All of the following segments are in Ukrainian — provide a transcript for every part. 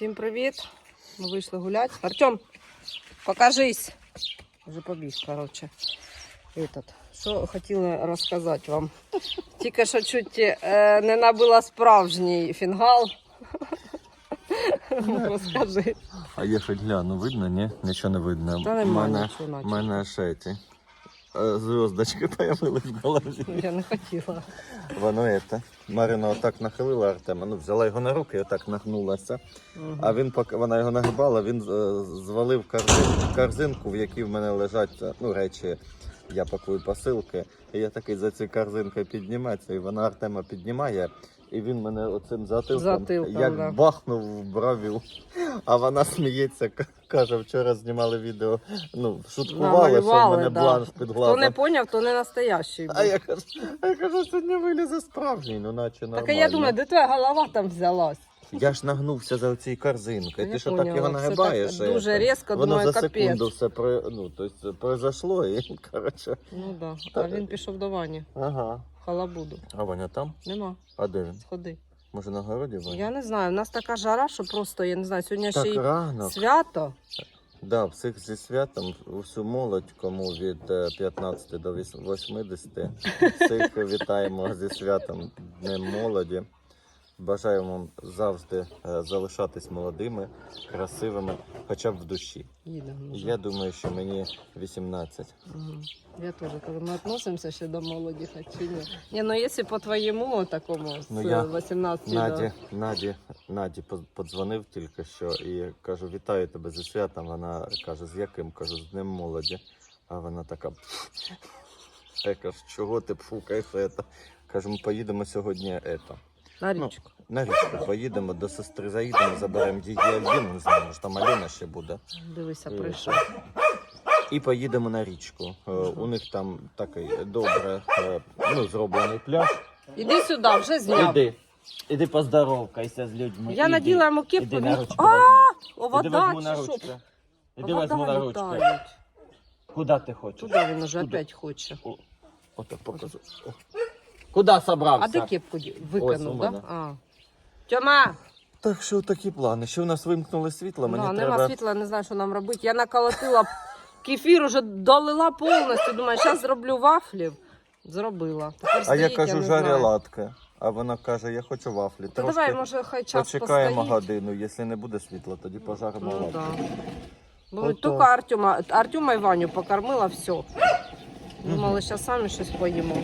Всім привіт. Ми вийшли гуляти. Артем, покажись. Вже побіг, коротше. Этот. Що хотіла розказати вам. Тільки що чуть е, не набила справжній фінгал. Ну, Розкажи. А я хоч гляну, видно, ні? Нічого не видно. Та нема мене, нічого наче. мене ще е, зв'язочки появились в голові. Я не хотіла. Воно это. Марина отак нахилила Артема, ну взяла його на руки і отак нагнулася. Мгм. А він, поки вона його нагибала, він е, звалив корзин, корзинку, в якій в мене лежать е, ну, речі. Я пакую посилки. І я такий за цією корзинкою піднімається, і вона Артема піднімає. І він мене оцим затилком, Затилком, як да. бахнув в бровю. А вона сміється, каже, вчора знімали відео, ну, шуткували, що в мене да. бланш під Хто не поняв, то не настоящий. А я кажу, а я кажу, сьогодні вилізе справжній, ну наче нормально. Так а я думаю, де твоя голова там взялась? Я ж нагнувся за цією корзинкою. Я Ти що поняла, так його все нагибаєш? так дуже це- різко, Воно думаю, за капець. секунду все про, ну, тобто, произошло і, коротше. Ну да. Та- А він пішов до Вані. Ага. Халабуду. А Ваня там? Нема. А де він? Сходи. Може на городі Ваня? Я не знаю. У нас така жара, що просто я не знаю. Сьогодні ще Так й рано. свято. Да, всіх зі святом, усю молодь, кому від е, 15 до віс- 80, всіх вітаємо зі святом Днем молоді. Бажаємо вам завжди е, залишатись молодими, красивими, хоча б в душі. Їдемо. Я думаю, що мені 18. Мгм. Я теж кажу, ми відносимося ще до молоді, чи ні. Ні, ну якщо по твоєму такому, з Ну, я 18 Наді, Наді, Наді поз- подзвонив тільки що і кажу, вітаю тебе зі святом. Вона каже, з яким? Кажу, з Днем молоді. А вона така. Я кажу, чого ти пфукаєш це? Кажу, ми поїдемо сьогодні ето, на ну, річку. на річку. Поїдемо до сестри, заїдемо, заберемо її Альбіну, не знаю, може там Аліна ще буде. Дивися, прийшов. І поїдемо на річку. Е, У них там такий добре е, ну, зроблений пляж. Іди сюди, вже зняв. Іди. Іди поздоровкайся з людьми. Я Іди. наділа йому кепку. Іди він- на ручку. А, возьму. о, Іди вода, возьму на чи що? ручку. Іди Вода возьму на ручку. Куда ти хочеш? Туди він уже Куди? опять хоче. Ото покажу. О. Куда собрався? А де кепку ді- Ось у мене. да? А. Тьома! Так що такі плани. Ще у нас вимкнули світло, мені Да, треба. Нема світла, не знаю, що нам робити. Я наколотила кефір, уже долила повністю. Думаю, зараз зроблю вафлів. Зробила. Тепер А я стоїть, кажу, не жаря знаю. латки. А вона каже, я хочу вафлі. Та давай, може, хай час почекаємо постоїть. годину. Якщо не буде світла, тоді пожаримо Ну, вафлі. да. Бо тільки Артема, Артема і Ваню покормила, все. Думали, зараз самі щось поїмо.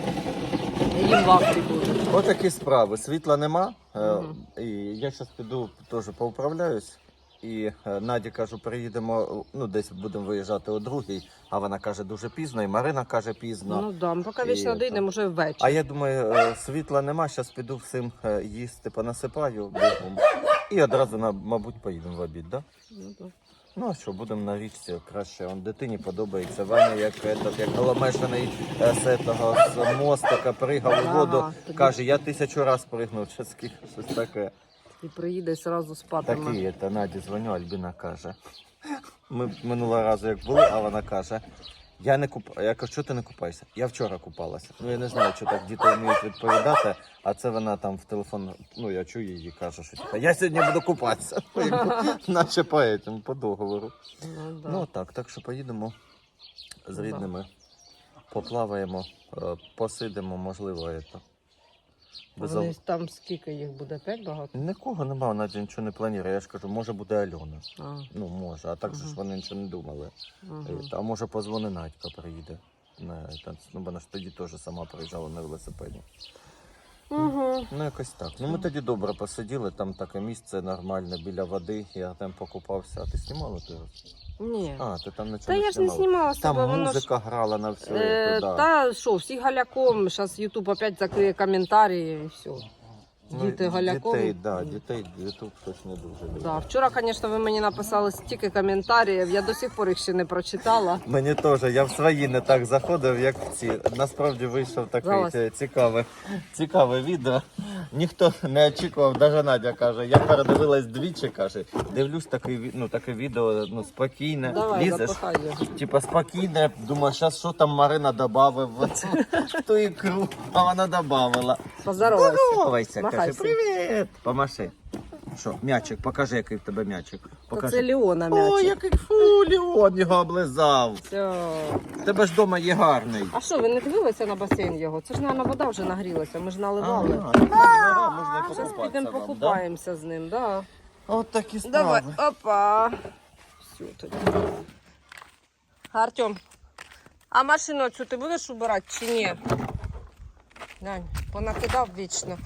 Їм вафлі будуть. Отакі справи. Світла нема. е, І я зараз піду теж поуправляюсь. І е, Наді кажу, приїдемо, ну десь будемо виїжджати о другій, а вона каже дуже пізно, і Марина каже пізно. Ну да, ми поки І вічно це. дійдемо вже ввечері. А я думаю, е, світла нема, зараз піду всім е, їсти, понасипаю бігом. І одразу, на- мабуть, поїдемо в обід, да? Ну, да. Ну а що, будемо на річці краще. Он дитині подобається. Ваня, як, этот, як голомешаний е, з, этого, з мостика пригав у воду. Каже, я тисячу раз пригнув, чи скільки щось таке. І приїде і одразу спати. Такі, та Наді дзвоню, Альбіна каже. Ми минулого разу як були, а вона каже. Я не куп... Я кажу, що ти не купаєшся? Я вчора купалася. Ну я не знаю, що так діти вміють відповідати, а це вона там в телефон, ну я чую її каже, що типа, я сьогодні буду купатися. Ну, Наче по этому, по договору. Ну, да. Ну так, так що поїдемо з Ну, рідними, поплаваємо, е, посидимо, можливо, это. Без Вони ал- там скільки їх буде? П'ять багато? Нікого немає, Надя нічого не планує. Я ж кажу, може буде Альона. А, Ну, може, а так же ж Мгм. вони нічого не думали. ага. Е, А може позвони Надька приїде. Ну, вона ж тоді теж сама приїжджала на велосипеді. Угу. Ну, якось так. Ну, ми тоді добре посиділи, там таке місце нормальне біля води, я там покупався. А ти знімала ти? Ні. А, ти там нічого Та я ж не знімала? з Там воно ж... музика грала на все. Е. Та що, всі галяком, зараз Ютуб опять закриє коментарі і все. Ну, Діти галяком. Дітей, да, дітей Ютуб щось не дуже любить. Да. Вчора, звісно, ви мені написали стільки коментарів, я до сих пор їх ще не прочитала. Мені теж, я в свої не так заходив, як в ці. Насправді вийшов таке цікаве, цікаве відео. Ніхто не очікував, навіть Надя каже, я передивилась двічі, каже, дивлюсь таке, ну, таке відео, ну, спокійне, Давай, лізеш, типа спокійне, думаю, зараз що там Марина додавив в, ту ікру, а вона додавала. Поздоровайся. Здоровайся, Махайся. привіт, помаши. Що, м'ячик, покажи, який в тебе м'ячик. То це Покажи. Леона О, м'ячик. який фу, Леон його облизав. Все. Тебе ж вдома є гарний. А що, ви не дивилися на басейн його? Це ж, мабуть, вода вже нагрілася, ми ж наливали. Ага, можна і Зараз покупатися підемо вам, да? покупаємося з ним, да. От такі Давай, опа. Все тоді. Артем, а машину цю ти будеш убирати чи ні? Нянь, понакидав вічно.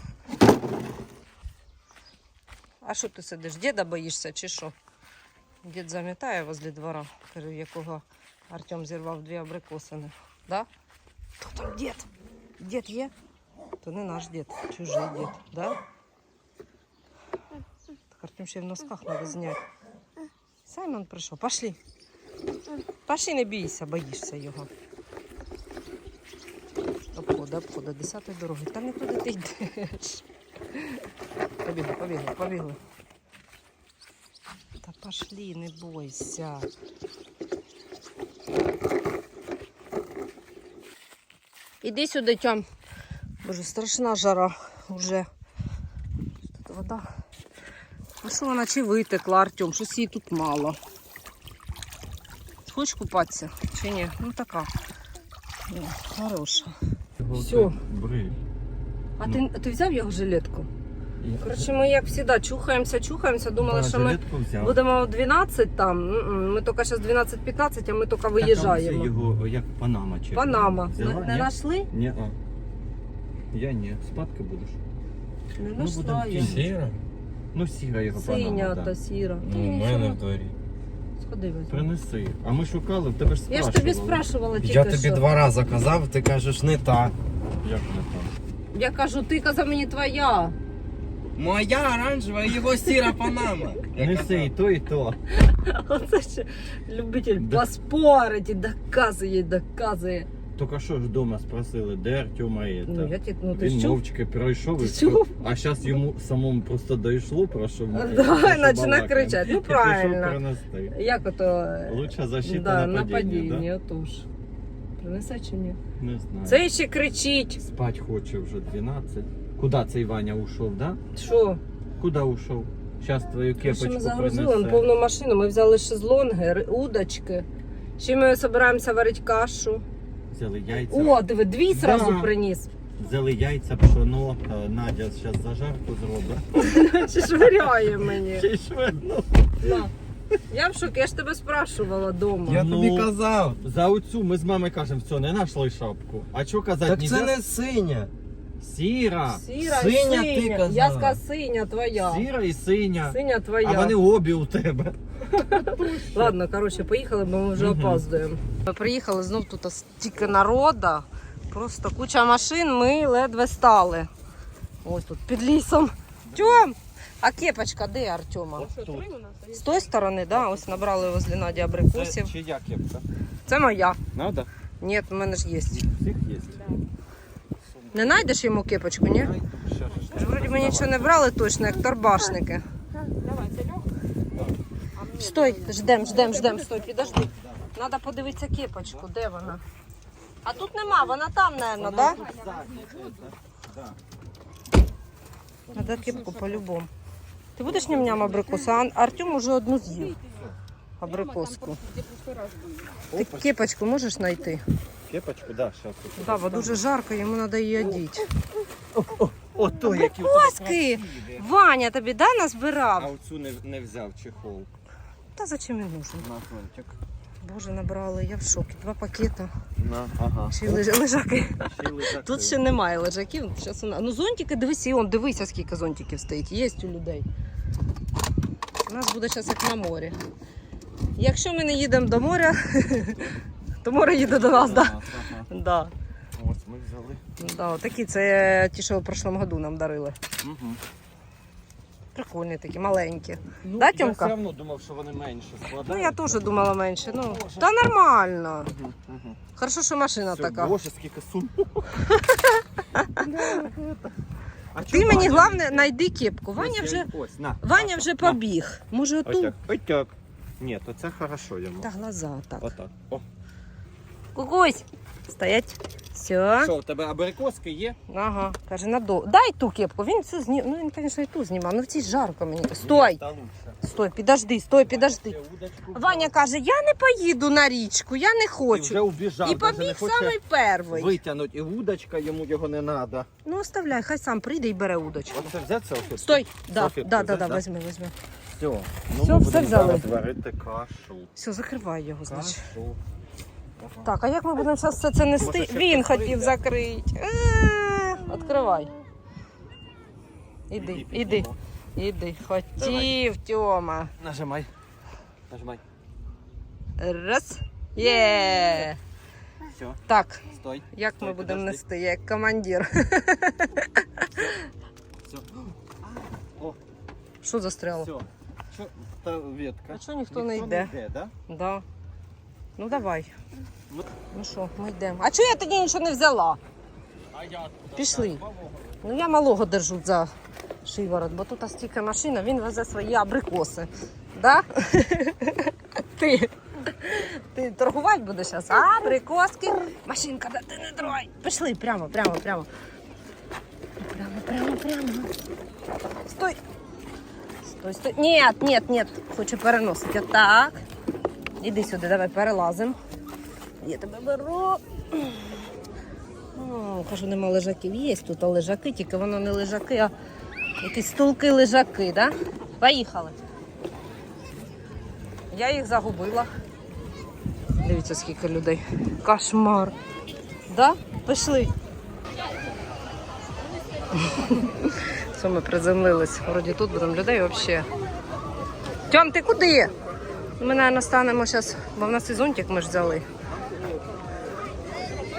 А що ти сидиш? Діда боїшся чи що? Дід замітає возле двора, якого Артем зірвав дві абрикосини. Да? Хто там дід? Дід є? То не наш дід, чужий дід, да? Так Артем ще в носках треба зняти. Саймон прийшов. Пошли. Пошли, не бійся, боїшся його. Обходи, обходи, десятої дороги. Та не туди ти йдеш. Побігли, побігли, побігли. Та пошли, не бойся. Іди сюди, Тьом. Боже, страшна жара вже. Тут вода. А що вона чи витекла, Артем? Щось її тут мало. Хочеш купатися чи ні? Ну така. О, хороша. Всё. Бри. А ти, ти взяв його жилетку? Коротше, ми як завжди чухаємося, чухаємося, думали, що ми будемо в 12 там. Ми тільки зараз 12-15, а ми тільки виїжджаємо. його як Панама чи Панама. Не, Взяла? не Ні? знайшли? Ні, а. Я ні. Спадки будеш. Не Ну, знайшла я. Сіра? Ну, сіра його Синя Панама, та сіра. Ну, у мене в дворі. Сходи візьми. Принеси. А ми шукали, в тебе ж Я ж тобі спрашувала тільки Я тобі що. два рази казав, ти кажеш не та. Як не там? Я кажу, ти казав мені твоя. Моя оранжева, його сіра панама. Неси і то, і то. Оце ще любитель Да. поспорити, доказує, доказує. Тільки що ж вдома спросили, де Артема є. Ну, я ті, ну ти Він чув? мовчки пройшов і Ти чув? а зараз йому самому просто дійшло, про що ми Да, про що починає балакаємо. кричати. Ну, І пішов правильно. принести. Як ото Лучша защита да, нападіння, нападіння, отож. Принесе чи ні? Не знаю. Цей ще кричить. Спать хоче вже 12. Куди цей Ваня ушов, да? Що? Куди ушов? Зараз твою Що кепочку ми загрузили принесе. повну машину. Ми взяли шезлонги, удочки. Ще ми збираємося варити кашу. Взяли яйця. О, диви, дві Да. зразу приніс. Взяли яйця, пшоно. Е, Надя зараз зажарку зробить. Чи швиряє мені? Чи швидно? На. Я в шокі, я ж тебе спрашувала вдома. Я Ну, тобі казав. За оцю ми з мамою кажемо, все, не знайшли шапку. А що казати? Так це нельзя? не синя. Сіра. Сіра Синя і ти синя. казала. Я сказала синя твоя. Сіра і синя. Синя твоя. А вони обі у тебе. Ладно, коротше, поїхали, бо ми вже Мгм. опаздуємо. Ми приїхали знов тут стільки народа. Просто куча машин, ми ледве стали. Ось тут під лісом. Тьом! А кепочка де Артема? Тут. З тої сторони, да? Ось набрали возле Наді абрикосів. Це чия кепка? Це моя. Надо? Ні, в мене ж є. Всіх є. Не знайдеш йому кепочку, ні? Ж вроді ми нічого не брали точно, як торбашники. Стой, ждем, ждем, ждем, стой, підожди. Надо подивитися кепочку, де вона. А тут нема, вона там, мабуть, да? Надо кепку по-любому. Ти будеш ням-ням абрикосу, а Артем уже одну з'їв. Абрикоску. Ти кепочку можеш знайти? Кепочку, да, зараз. Да, бо дуже жарко, йому треба її одіти. Ото які Коски! Ваня тобі да А оцю не, не взяв чехол. Та зачем він нужен? На фронтик. Боже, набрали, я в шокі. Два пакета. На, ага. Ще леж- лежаки. Ще лежаки. Тут ще немає лежаків. Щас. Ну зонтики, дивись, і он, дивися, скільки зонтиків стоїть. Є у людей. У нас буде зараз як на морі. Якщо ми не їдемо до моря, то море їде до нас, так? Ага, ага. Да. Да. Ось ми взяли. Да, такі це ті, що в прошлому году нам дарили. Угу. Прикольні такі, маленькі. Ну, Да, я Тьомка? все одно думав, що вони менше складають. Ну я теж думала менше. Ну, та нормально. Угу, угу. Хорошо, що машина Все, така. Боже, скільки сум. а Ти мені головне знайди кепку. Ваня вже, Ось, на. Ваня вже побіг. Може оту? так. Ось так. Ні, то це хорошо йому. Та глаза так. Отак. О. Кукусь, Стоять. Все. Що, у тебе абрикоски є? Ага. Каже, надо. Дай ту кепку. Він цю зні... Ну він, звісно, і ту знімав. Ну в цій жарко мені. Стой! Та лучше. Стой, підожди, стой, підожди. Ваня каже, я не поїду на річку, я не І вже хочу. убіжав, І даже не побіг хоче самий перший. витягнути. І удочка йому його не треба. Ну оставляй, хай сам прийде і бере удочку. Оце взяти селфі? Стой, да, Салфетку да, да, взяти, да, возьми, возьми. Все, ну Все, ми все будемо взяли. зараз варити кашу. Все, закривай його, значить. Кашу. Так, а як ми будемо зараз все це нести? Він хотів закрити. Е, Відкривай. Іди, іди, іди. Хотів, Тьома. Нажимай. Нажимай. Раз. Є. Все, Так, стой. як ми будемо нести? Я як командир. Все. О, Що застряло? все. Та ветка. А чого ніхто не йде? не йде, да? Да. Ну давай. Ну. Ну що, ми йдемо. А чого я тоді нічого не взяла? А я Пішли. Ну я малого держу за шиворот, бо тут стільки машина, він везе свої абрикоси. Да? Ти. Ти торгувати будеш зараз? Абрикоски. Машинка, да ти не трогай. Пішли прямо, прямо, прямо. Прямо, прямо, прямо. Стой. Стой, стой. Ні, ні, ні. Хочу переносити. Так. Іди сюди, давай перелазимо. Я тебе беру. О, кажу, нема лежаків. Є тут лежаки, тільки воно не лежаки, а якісь стулки лежаки, да? Поїхали. Я їх загубила. Дивіться, скільки людей. Кошмар. Да? Пішли. Все, ми приземлились. Вроді тут будемо людей взагалі. Тьом, ти куди? Ми, мабуть, станемо зараз, бо в нас і зонтик ми ж взяли.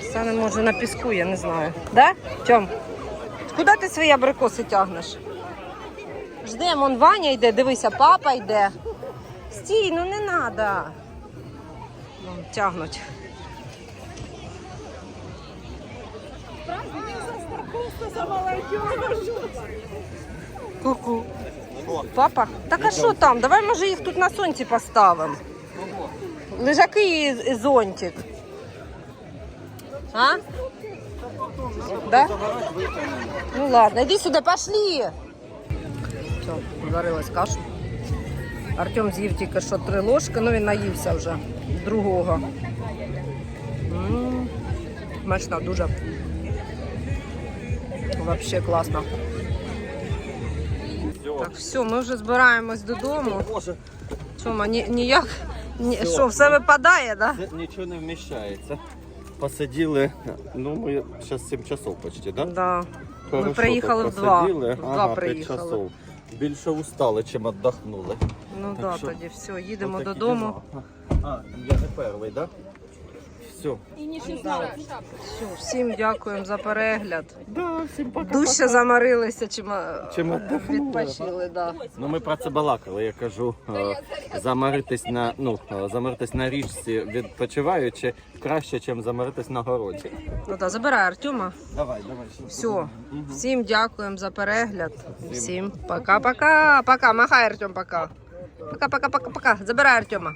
Станемо, може, на піску, я не знаю. Да? Тьом? Куди ти свої абрикоси тягнеш? Ждемо, он Ваня йде, дивися, папа йде. Стій, ну не треба. Тягнуть. Ку-ку. Папа? Так а що там? Давай може їх тут на сонці поставимо. Лежаки і, зонтик. А? Да? Ну ладно, иди сюда, пошли. Все, зварилась кашу. Артем з'їв тільки що три ложки, ну він наївся вже другого. Смачно дуже. Вообще класно. Так, все, ми вже збираємось додому. Чому, ні, ніяк? Ні, Всьо. що, все випадає, да? це нічого не вміщається. Посиділи, ну ми зараз 7 часов почти, да? Да. Хорошо, Ми приїхали так в два. посиділи. В два ага, приїхали. часов. Більше устали, чим віддохнули. Ну Так так, да, що, тоді все, їдемо Отакі додому. діла. А, я не перший, так? Да? Все. Все, всім дякуємо за перегляд. Да, всім пока. Дужче замарилися, чим, е, Чим відпочили. Да. Ну ми про це балакали. Я кажу, е, замаритись на ну е, замаритись на річці відпочиваючи краще, ніж замаритись на городі. Ну так, забирай Артема. Давай, давай. Все, всім дякуємо за перегляд. Всім пока-пока. Пока, махай Артем, пока. Пока-пока-пока-пока. Забирай Артема.